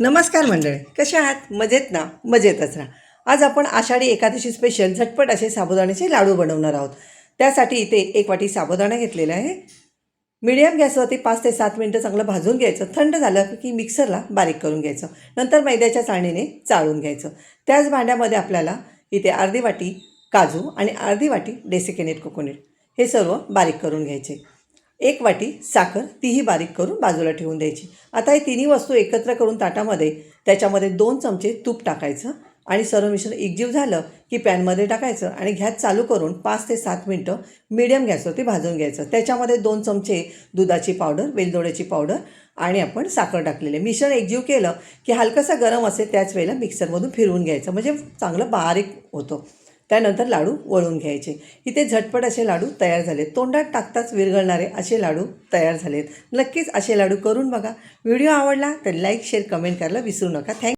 नमस्कार मंडळी कसे आहात? मजेत ना? मजेतच राहा आज आपण आषाढी एकादशी स्पेशल झटपट असे साबुदाण्याचे लाडू बनवणार आहोत. त्यासाठी इथे एक वाटी साबुदाणा घेतलेला आहे. मिडियम गॅसवरती पाच ते सात मिनटं चांगलं भाजून घ्यायचं. थंड झालं की मिक्सरला बारीक करून घ्यायचं. नंतर मैद्याच्या चाळणीने चाळून घ्यायचं. त्याच भांड्यामध्ये आपल्याला इथे अर्धी वाटी काजू आणि अर्धी वाटी डेसिकेनेट कोकोनेट हे सर्व बारीक करून घ्यायचे. एक वाटी साखर तीही बारीक करून बाजूला ठेवून द्यायची. आता हे तिन्ही वस्तू एकत्र करून ताटामध्ये त्याच्यामध्ये दोन चमचे तूप टाकायचं आणि सर्व मिश्रण एकजीव झालं की पॅनमध्ये टाकायचं आणि गॅस चालू करून पाच ते सात मिनटं मिडियम गॅसवरती भाजून घ्यायचं. त्याच्यामध्ये दोन चमचे दुधाची पावडर वेलदोड्याची पावडर आणि आपण साखर टाकलेले. मिश्रण एकजीव केलं की हलकंसं गरम असेल त्याच वेळेला मिक्सरमधून फिरवून घ्यायचं. म्हणजे चांगलं बारीक होतं. त्यानंतर लाडू वळून घ्यायचे. इथे झटपट असे लाडू तयार झाले तोंडात टाकताच विरघळणारे असे लाडू तयार झालेत. नक्कीच असे लाडू करून बघा. व्हिडिओ आवडला तर लाईक शेअर कमेंट करायला विसरू नका. थँक